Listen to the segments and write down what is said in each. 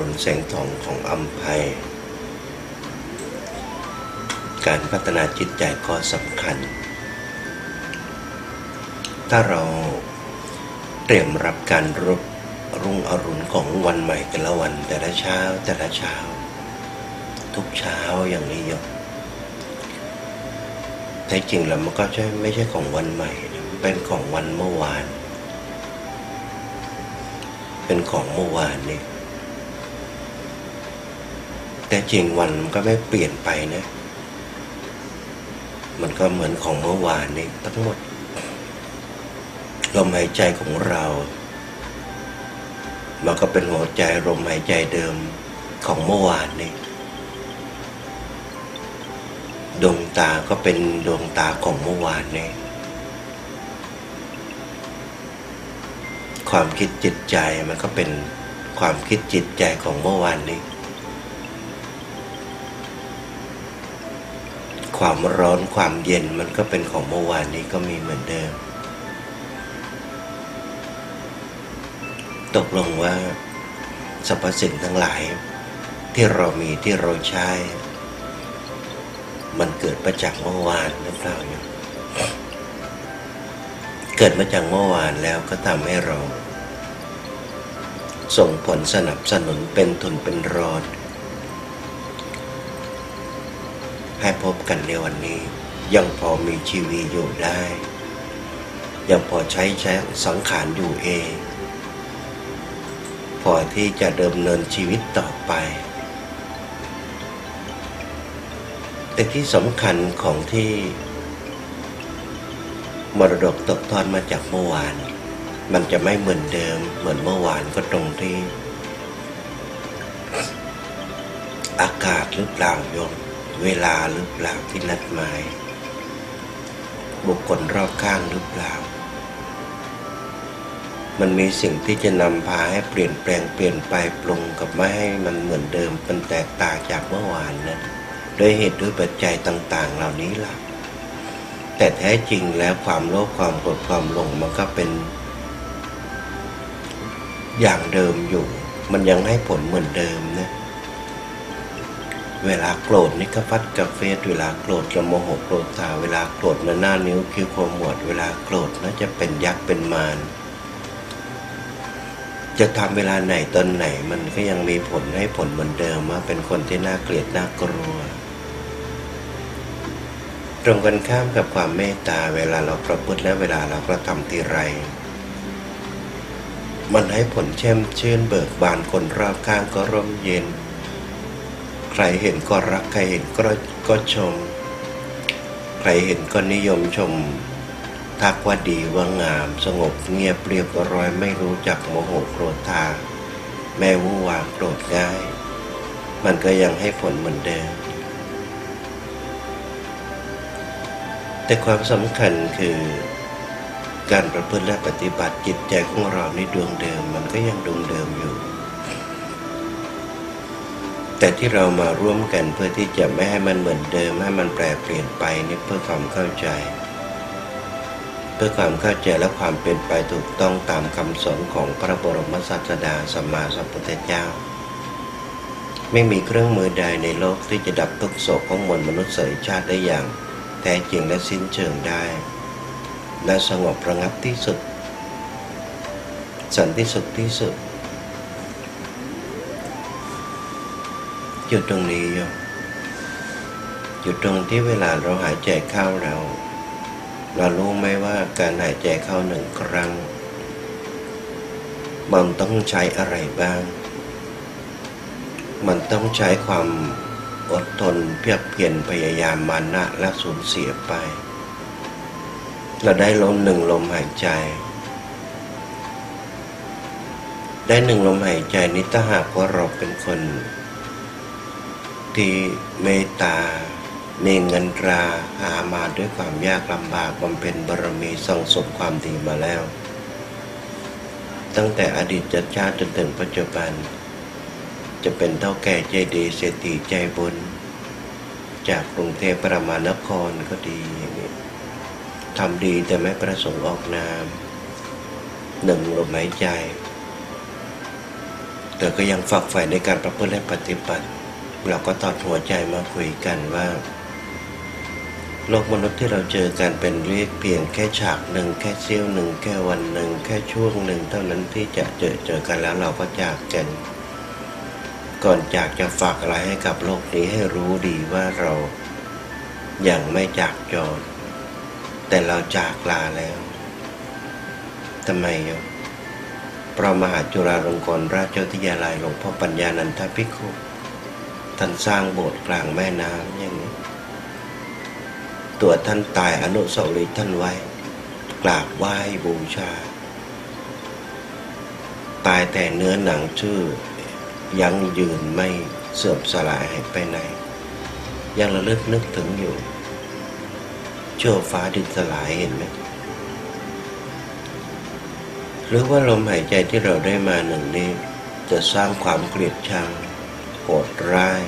รุณแสงทองของอัมภัย การพัฒนาจิตใจก็สำคัญ ถ้าเราเตรียมรับการรบรุ่งอรุณของวันใหม่แต่ละวันแต่ละเช้าแต่ละเช้า ทุกเช้าอย่างนี้ยมแท้จริงแล้วมันก็ใช่ไม่ใช่ของวันใหม่นะเป็นของวันเมื่อวาน เป็นของเมื่อวานนี่ แต่จริงวันมันก็ไม่เปลี่ยนไปนะ มันก็เหมือนของเมื่อวานนี่ทั้งหมดลมหายใจของเรามันก็เป็นหัวใจลมหายใจเดิมของเมื่อวานนี่ดวงตาก็เป็นดวงตาของเมื่อวานนี่ความคิดจิตใจมันก็เป็นความคิดจิตใจของเมื่อวานนี้ ความร้อนความเย็นมันก็เป็นของเมื่อวานนี้ก็มีเหมือนเดิม ตกลงว่าสรรพสิ่งทั้งหลายที่เรามีที่เราใช้ มันเกิดมาจากเมื่อวานหรือเปล่าโยเกิดมาจากเมื่อวานแล้วก็ทำให้เรา ส่งผลสนับสนุนเป็นทุนเป็นรอด ให้พบกันในวันนี้ ยังพอมีชีวิตอยู่ได้ ยังพอใช้ใช้สังขารอยู่เอง พอที่จะเดิมเนินชีวิตต่อไป แต่ที่สำคัญของที่มรดกตกทอดมาจากเมื่อวาน มันจะไม่เหมือนเดิม เหมือนเมื่อวานก็ตรงที่ อากาศหรือเปล่าโยม เวลาหรือเปล่าที่นัดหมาย บุคคลรอบข้างหรือเปล่า มันมีสิ่งที่จะนำพาให้เปลี่ยนแปลงเปลี่ยนไปปรุงกับไม่ให้มันเหมือนเดิมเป็นแตกต่างจากเมื่อวานนั้นโดยเหตุด้วยปัจจัยต่าง ๆ เหล่านี้ล่ะ แต่แท้จริงแล้วความโลภความโกรธความหลงมันก็เป็น อย่างเดิมอยู่ มันยังให้ผลเหมือนเดิมนะ เวลาโกรธนี่ก็ฟัดกาเฟสเวลาโกรธจะโมโหโกรธตาเวลาโกรธนะหน้านิ้วคิ้วขมวด เวลาโกรธนะจะเป็นยักษ์เป็นมารจะทำเวลาไหนตอนไหน มันก็ยังมีผลให้ผลเหมือนเดิมว่าเป็นคนที่น่าเกลียดน่ากลัว ตรงกันข้ามกับความเมตตาเวลาเราประพฤติและเวลาเรากระทำทีไร มันให้ผลแช่มชื่นเบิกบานคนรอบข้างก็ร่มเย็น ใครเห็นก็รักใครเห็นก็ก็ชม ใครเห็นก็นิยมชม ทักว่าดีว่างาม สงบเงียบเรียบร้อยไม่รู้จักโมโหโกรธทา แม่วู่วางโกรธง่าย มันก็ยังให้ผลเหมือนเดิม แต่ความสำคัญคือการประพฤติและปฏิบัติจิตใจของเราในดวงเดิมมันก็ยังดวงเดิมอยู่ แต่ที่เรามาร่วมกันเพื่อที่จะไม่ให้มันเหมือนเดิมให้มันแปรเปลี่ยนไปนี่เพื่อความเข้าใจ เพื่อความเข้าใจและความเป็นไปถูกต้องตามคำสอนของพระบรมศาสดาสัมมาสัมพุทธเจ้า ไม่มีเครื่องมือใดในโลกที่จะดับทุกโศกของมวลมนุษยชาติได้อย่าง แท้จริงและสิ้นเชิงได้ และสงบระงับที่สุด สันติสุขที่สุด อยู่ตรงนี้โยมอยู่ตรงที่เวลาเราหายใจเข้าเราเรารู้ไหมว่าการหายใจเข้าหนึ่งครั้ง มันต้องใช้อะไรบ้าง มันต้องใช้ความอดทนเพียรเพียรพยายามมานะและสูญเสียไป เราได้ลมหนึ่งลมหายใจ ได้หนึ่งลมหายใจนี้ถ้าหากว่าเราเป็นคน ที่เมตตามีเงินตราหามาด้วยความยากลำบากบำเพ็ญบารมีสั่งสมความดีมาแล้ว ตั้งแต่อดีตจชาติจนถึงปัจจุบัน จะเป็นเท่าแก่ใจดีเศรษฐีใจบุญ จากกรุงเทพประมานครก็ดีทำดีแต่ไม่ประสงค์ออกนามหนึ่งลมหายใจ แต่ก็ยังฝักใฝ่ในการประพฤติและปฏิบัติ เราก็ตอดหัวใจมาคุยกันว่า โลกมนุษย์ที่เราเจอกันเป็นเรียกเพียงแค่ฉากหนึ่งแค่เสี้ยวหนึ่งแค่วันหนึ่งแค่ช่วงหนึ่งเท่านั้นที่จะเจอเจอกันแล้วเราก็จากกัน ก่อนจากจะฝากอะไรให้กับโลกนี้ให้รู้ดีว่าเรายังไม่จากจรแต่เราจากลาแล้วทำไมโยมเพราะมหาจุฬาลงกรณราชวิทยาลัยหลวงพ่อปัญญานันทภิกขุ ท่านสร้างโบสถ์กลางแม่น้ำอย่างนี้ตัวท่านตายอนุสาวรีย์ท่านไว้ กราบไหว้บูชา ตายแต่เนื้อหนังชื่อ ยังยืนไม่เสื่อมสลายหายไปไหน ยังระลึกนึกถึงอยู่ชั่วฟ้าดินสลายเห็นไหมหรือว่าลมหายใจที่เราได้มาหนึ่งนี้ จะสร้างความเกลียดชัง หดร้าย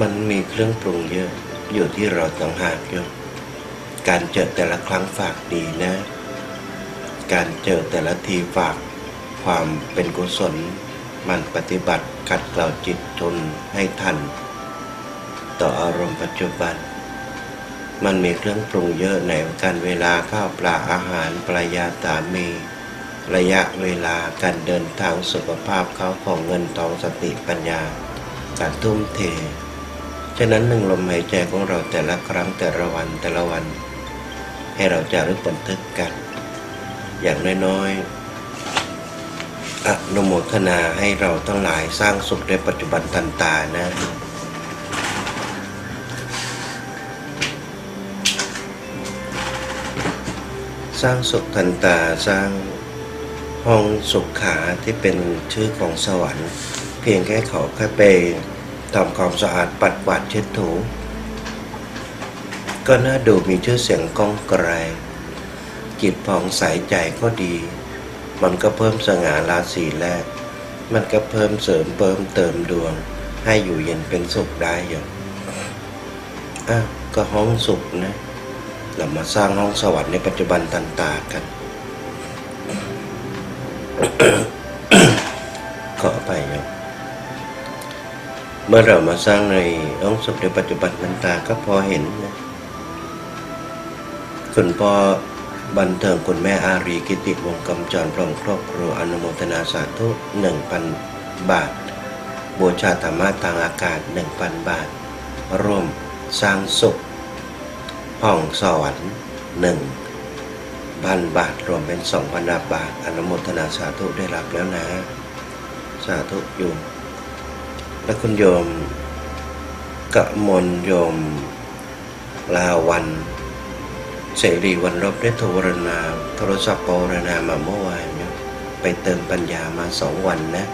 มันมีเครื่องปรุงเยอะ อยู่ที่เราต่างหากโยมการเจอแต่ละครั้งฝากดีนะ การเจอแต่ละทีฝากความเป็นกุศล มันปฏิบัติขัดเกลาจิตจนให้ทัน ต่ออารมณ์ปัจจุบัน มันมีเครื่องปรุงเยอะในการเวลาข้าวปลาอาหารปรายาสามี ระยะเวลาการเดินทางสุขภาพเขาของเงินทองสติปัญญา การทุ่มเท ฉะนั้นหนึ่งลมหายใจของเราแต่ละครั้งแต่ละวันแต่ละวัน ให้เราจะรึกบันทึกกัน อย่างน้อยๆอนุโมทนาให้เราทั้งหลายสร้างสุขในปัจจุบันทันตานะสร้างสุขทันตาสร้าง ห้องสุขขาที่เป็นชื่อของสวรรค์ เพียงแค่เขาแค่ไปทำความสะอาดปัดกวาดเช็ดถู ก็น่าดูมีชื่อเสียงก้องไกรจิตผ่องใสใจก็ดี มันก็เพิ่มสง่าราศีแรก มันก็เพิ่มเสริมเพิ่มเติมดวง ให้อยู่เย็นเป็นสุขได้อย่างอะก็ห้องสุขนะเรามาสร้างห้องสวรรค์ในปัจจุบันตันตากัน ขอไปโยมเมื่อเรามาสร้างในห้องสุขในปัจจุบันตันตาก็พอเห็นนะคุณพ่อบันเทิงคุณแม่อารีกิติวงกำจรพร้อมครอบครัวอนุโมทนาสาธุหนึ่งพันบาท บูชาธรรมะทางอากาศหนึ่งพันบาท ร่วมสร้างสุข ห้องสวรรค์หนึ่ง พันบาท รวมเป็นสองพันบาท อนุโมทนาสาธุได้รับแล้วนะ สาธุโยม และคุณโยมกะมลโยม ลาวันเสรีวันรบได้โทรนาโทรศัพท์ปรนามาเมื่อวานเนี่ยไปเติมปัญญามาสองวันนะ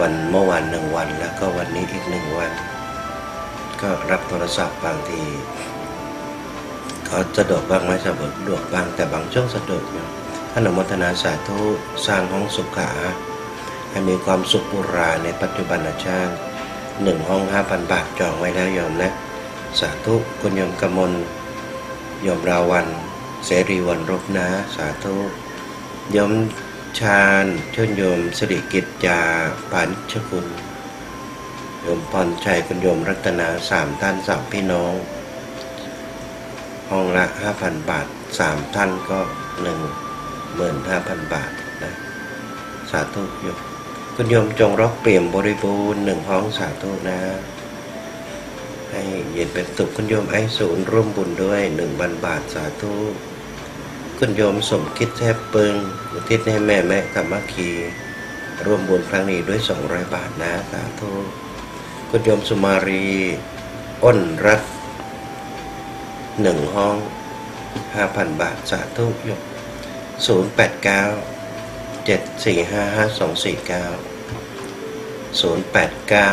วันเมื่อวานหนึ่งวันแล้วก็วันนี้อีกหนึ่งวัน ก็รับโทรศัพท์บางที เขาสะดวกบ้างไม่สะดวกบ้างแต่บางช่วงสะดวกอยู่ท่านอนุโมทนาสาธุสร้างห้องสุขาให้มีความสุขบุราในปัจจุบันชาติหนึ่งห้องห้าพันบาทจองไว้แล้วโยมนะ สาธุคุณยมกมลยมราวัน เสรีวันรบนะ สาธุยมชาญชื่นยมสิริกิจจาปานิชคุณยมพรชัยคุณยมรัตนาสามท่านสามพี่น้อง ห้องละห้าพันบาทสามท่านก็หนึ่งหมื่นห้าพันบาทนะสาธุโยมคุณโยมจงรักเปลี่ยมบริบูรณ์หนึ่งห้องสาธุนะ ให้เย็นเป็นสุขคุณโยมไอศูนย์ร่วมบุญด้วยหนึ่งพันบาทสาธุคุณโยมสมคิดแทบเปิงอุทิศให้แม่แม่ธรรมคีร่วมบุญครั้งนี้ด้วยสองร้อยบาทนะสาธุคุณโยมสุมารี อ้นรัต หนึ่งห้องห้าพันบาทสาธุยมศูนย์แปดเก้าเจ็ดสี่ห้าห้าสองสี่เก้าศูนย์แปดเก้า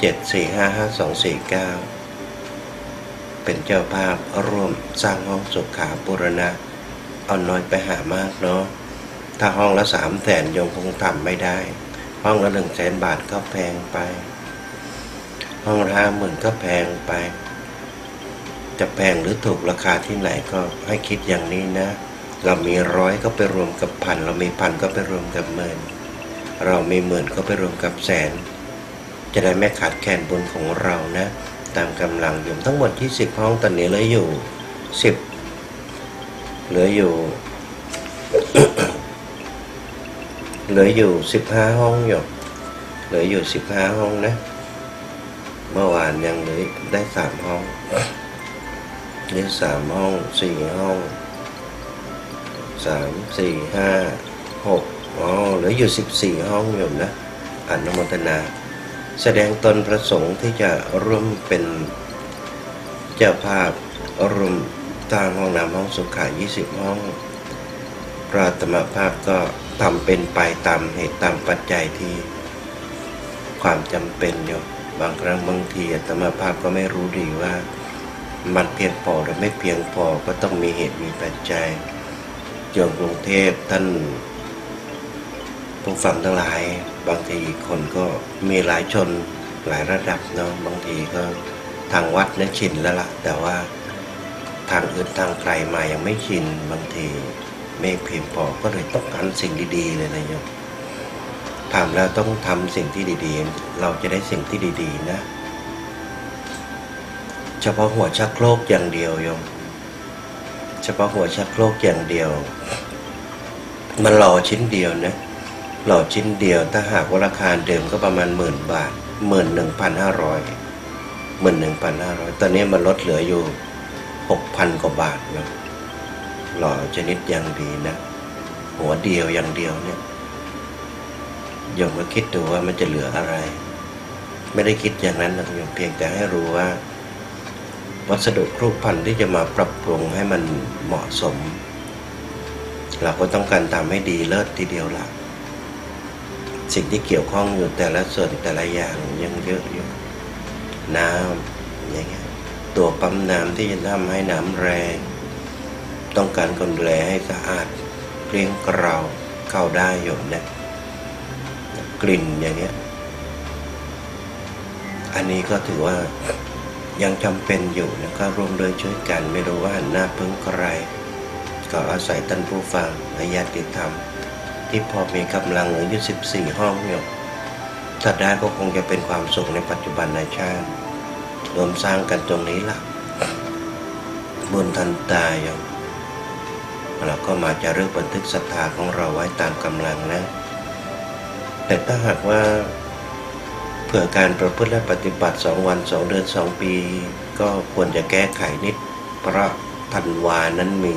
เจ็ดสี่ห้าห้าสองสี่เก้าเป็นเจ้าภาพร่วมสร้างห้องสุขาบุรณะเอาน้อยไปหามากเนาะถ้าห้องละสามแสนโยมคงทำไม่ได้ ห้องละหนึ่งแสนบาทก็แพงไป ห้องละห้าหมื่นก็แพงไป จะแพงหรือถูกราคาที่ไหนก็ให้คิดอย่างนี้นะ เรามีร้อยก็ไปรวมกับพัน เรามีพันก็ไปรวมกับหมื่น เรามีหมื่นก็ไปรวมกับแสน จะได้ไม่ขาดแคลนบุญของเรานะ ตามกำลังโยมทั้งหมดที่สิบห้องตอนนี้เหลืออยู่สิบเหลืออยู่ เหลืออยู่สิบห้าห้องโยมเหลืออยู่สิบห้าห้องนะเมื่อวานยังเหลือได้สามห้อง เหลือสามห้องสี่ห้องสามสี่ห้าหกอ๋อเหลืออยู่สิบสี่ห้องโยมนะอนุโมทนา แสดงตนประสงค์ที่จะร่วมเป็นเจ้าภาพร่วมสร้างห้องน้ำห้องสุขา20ห้องพระธรรมภาพก็ทำเป็นไปตามเหตุตามปัจจัยที่ความจำเป็นอยู่บางครั้งบางทีอาตมาภาพก็ไม่รู้ดีว่า มันเพียงพอหรือไม่เพียงพอก็ต้องมีเหตุมีปัจจัยโยมกรุงเทพท่านผู้ฟังทั้งหลาย บางทีคนก็มีหลายชนหลายระดับเนาะบางทีก็ทางวัดเนี่ยชินแล้วล่ะ แต่ว่าทางอื่นทางไกลมายังไม่ชินบางทีไม่เพียงพอก็เลยต้องการสิ่งดีๆเลยนะโยมทำแล้วต้องทำสิ่งที่ดีๆ เราจะได้สิ่งที่ดี ๆ นะ เฉพาะหัวชักโครกอย่างเดียวโยม เฉพาะหัวชักโครกอย่างเดียว มันหล่อชิ้นเดียวนะหล่อชิ้นเดียวถ้าหากว่าราคาเดิมก็ประมาณหมื่นบาทหมื่นหนึ่งพันห้าร้อยหมื่นหนึ่งพันห้าร้อยตอนนี้มันลดเหลืออยู่หกพันกว่าบาทนะหล่อชนิดอย่างดีนะ หัวเดียวอย่างเดียวเนี่ยโยมก็คิดดูว่ามันจะเหลืออะไร ไม่ได้คิดอย่างนั้นนะโยมเพียงแต่ให้รู้ว่า วัสดุครุพันธุ์ที่จะมาปรับปรุงให้มันเหมาะสม เราก็ต้องการทำให้ดีเลิศทีเดียวละสิ่งที่เกี่ยวข้องอยู่แต่ละส่วนแต่ละอย่างยังเยอะอยู่น้ำอย่างเงี้ยตัวปั๊มน้ำที่จะทำให้น้ำแรง ต้องการคนดูแลให้สะอาดเรียงเกราวเข้าได้อยู่นะกลิ่นอย่างเงี้ยอันนี้ก็ถือว่า ยังจำเป็นอยู่นะก็ร่วมด้วยช่วยกันไม่รู้ว่าหันหน้าพึ่งใครก็อาศัยท่านผู้ฟังและญาติธรรม ที่พอมีกำลังเหลืออยู่14 ห้องอยู่ถ้าได้ก็คงจะเป็นความสุขในปัจจุบันในชาติรวมสร้างกันตรงนี้ละบุญทันตายอยู่เราก็มาจะเรื่องบันทึกศรัทธาของเราไว้ตามกำลังนะ แต่ถ้าหากว่า เผื่อการประพฤติและปฏิบัติสองวันสองเดือนสองปี ก็ควรจะแก้ไขนิด เพราะธันวานั้นมี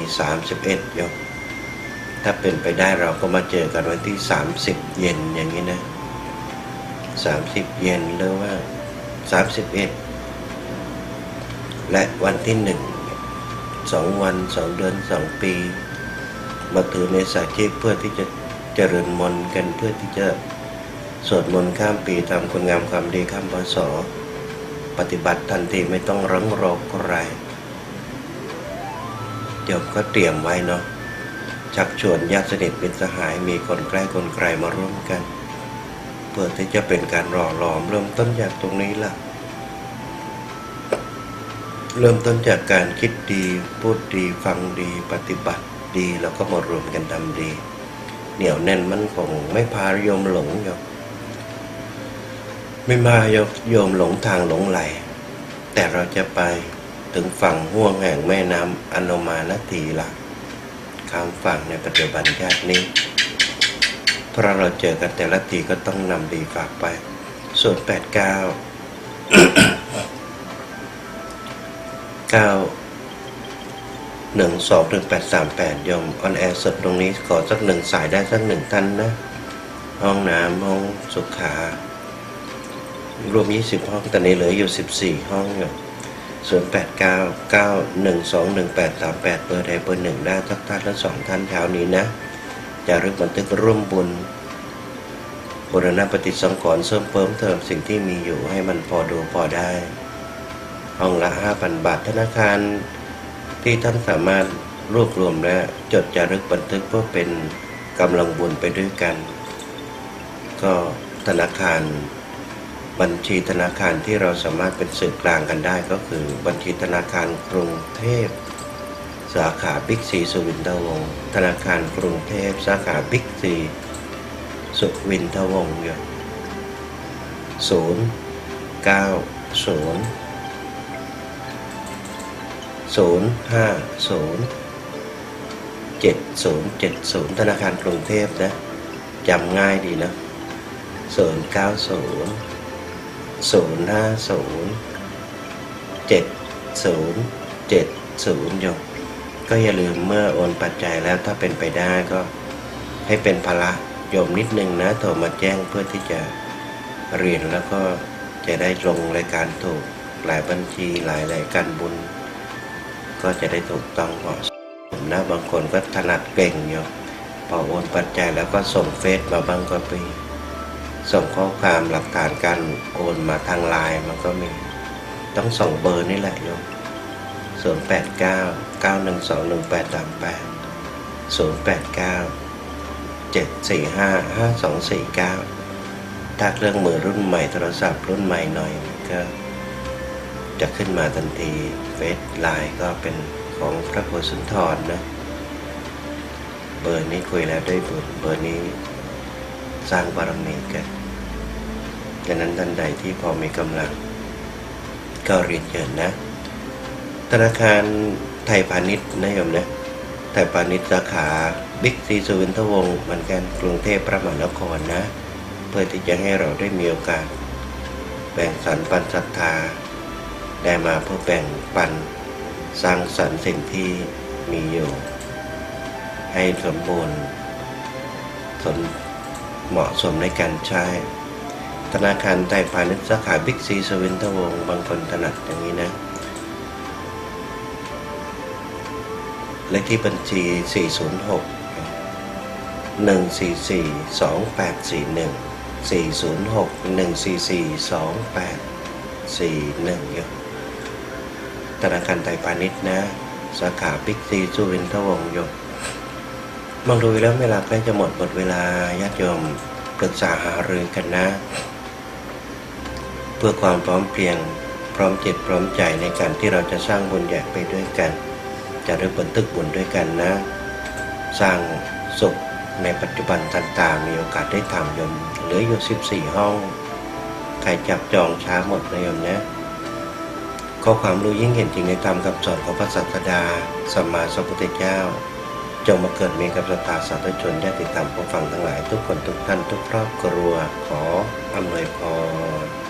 31ยกถ้าเป็นไปได้เราก็มาเจอกันวันที่ 30 เย็นอย่างนี้นะ 30 เย็นหรือว่า 31 และวันที่หนึ่งสองวันสองเดือนสองปี มาถือในสายชีพเพื่อที่จะเจริญมนกันเพื่อที่จะ สวดมนต์ข้ามปีทำคุณงามความดีข้ามพศปฏิบัติทันทีไม่ต้องรังรอใครเดี๋ยวก็เตรียมไว้เนาะชักชวนญาติสนิทเป็นสหายมีคนใกล้คนไกลมาร่วมกัน เพื่อที่จะเป็นการรอหลอมเริ่มต้นจากตรงนี้ล่ะ เริ่มต้นจากการคิดดีพูดดีฟังดีปฏิบัติดีแล้วก็มารวมกันทำดี เหนียวแน่นมั่นคงไม่พาโยมหลงโยม ไม่มาโยมโยมหลงทางหลงไหล แต่เราจะไปถึงฝั่งห่วงแห่งแม่น้ำอโนมานาทีละข้ามฝั่งในปัจจุบันชาตินี้เพราะเราเจอกันแต่ละทีก็ต้องนำดีฝากไป ส่วนแปดเก้าเก้าหนึ่งสองหนึ่งแปดสามแปดยมออนแอร์สดตรงนี้ขอสักหนึ่งสายได้สักหนึ่งท่านนะ ห้องน้ำห้องสุขา รวมยี่สิบห้อง ตอนนี้เหลืออยู่สิบสี่ห้องอยู่ส่วนแปดเก้าเก้าหนึ่งสองหนึ่งแปดสามแปดเบอร์ใดเบอร์หนึ่งได้สักท่านละสองท่านเช้านี้นะจะริ่มบันทึกร่วมบุญบุรณปฏิสังขรณ์เสริมเพิ่มเติมสิ่งที่มีอยู่ให้มันพอดูพอได้ ห้องละห้าพันบาทธนาคารที่ท่านสามารถรวบรวมและจดจารึกบันทึกเพื่อเป็นกำลังบุญไปด้วยกัน ก็ธนาคาร บัญชีธนาคารที่เราสามารถเป็นสื่อกลางกันได้ก็คือ บัญชีธนาคารกรุงเทพ สาขาบิ๊กซีสุวินทวงศ์ธนาคารกรุงเทพ สาขาบิ๊กซีสุวินทวงศ์ยู่ศูนย์เก้าศูนย์ศูนย์ห้าศูนย์เจ็ดศูนย์เจ็ดศูนย์ธนาคารกรุงเทพนะจำง่ายดีนะศูนย์เก้าศูนย์ ศูนย์ห้าศูนย์เจ็ดศูนย์เจ็ดศูนย์อยู่ก็อย่าลืมเมื่อโอนปัจจัยแล้วถ้าเป็นไปได้ก็ให้เป็นภาระโยมนิดนึงนะโทรมาแจ้งเพื่อที่จะเรียนแล้วก็จะได้ลงรายการถูกหลายบัญชีหลายรายการบุญ ก็จะได้ถูกต้องเหมาะสมนะบางคนก็ถนัดเก่งอยู่พอโอนปัจจัยแล้วก็ส่งเฟซมาบางก็ไป ส่งข้อความหลักฐานการโอนมาทางไลน์มันก็มี ต้องส่งเบอร์นี่แหละโยมศูนย์แปดเก้าเก้าหนึ่งสองหนึ่งแปดสามแปดศูนย์แปดเก้าเจ็ดสี่ห้าห้าสองสี่เก้าถ้าเครื่องมือรุ่นใหม่โทรศัพท์รุ่นใหม่หน่อยก็จะขึ้นมาทันทีเฟซไลน์ก็เป็นของพระโพสุนทรนะ เบอร์นี้คุยแล้วได้บุญเบอร์นี้ สร้างบารมีกันดังนั้นท่านใดที่พอมีกำลัง ก็เรียนเชิญนะ ธนาคารไทยพาณิชย์นะโยมนะไทยพาณิชย์สาขาบิ๊กซีสุวินทวงศ์เหมือนกันกรุงเทพพระมหานครนะ เพื่อที่จะให้เราได้มีโอกาส แบ่งสรรปันศรัทธา ได้มาเพื่อแบ่งปันสร้างสรรค์สิ่งที่มีอยู่ ให้สมบูรณ์สม เหมาะสมในการใช้ ธนาคารไทยพาณิชย์สาขาบิ๊กซีสวินทวงศ์บางคนถนัดอย่างนี้นะ เลขที่บัญชี 406 144 2841 406 144 2841อยู่ธนาคารไทยพาณิชย์นะ สาขาบิ๊กซีสุวินทวงศ์อยู่ มองดูแล้วเวลาใกล้จะหมดหมดเวลาญาติโยมปรึกษาหารือกันนะ เพื่อความพร้อมเพรียงพร้อมจิตพร้อมใจในการที่เราจะสร้างบุญใหญ่ไปด้วยกัน จะได้บันทึกบุญด้วยกันนะ สร้างสุขในปัจจุบันทันตามีโอกาสได้ทำโยมเหลืออยู่ 14 ห้อง ใครจับจองช้าหมดนะโยมนะข้อความรู้ยิ่งเห็นจริงในธรรมคำสอนของพระศาสดาสัมมาสัมพุทธเจ้า จงมาเกิดมีกับสตาสาธุชนญาติธรรมผู้ฟังทั้งหลาย ทุกคนทุกท่านทุกครอบครัวขออำนวยพร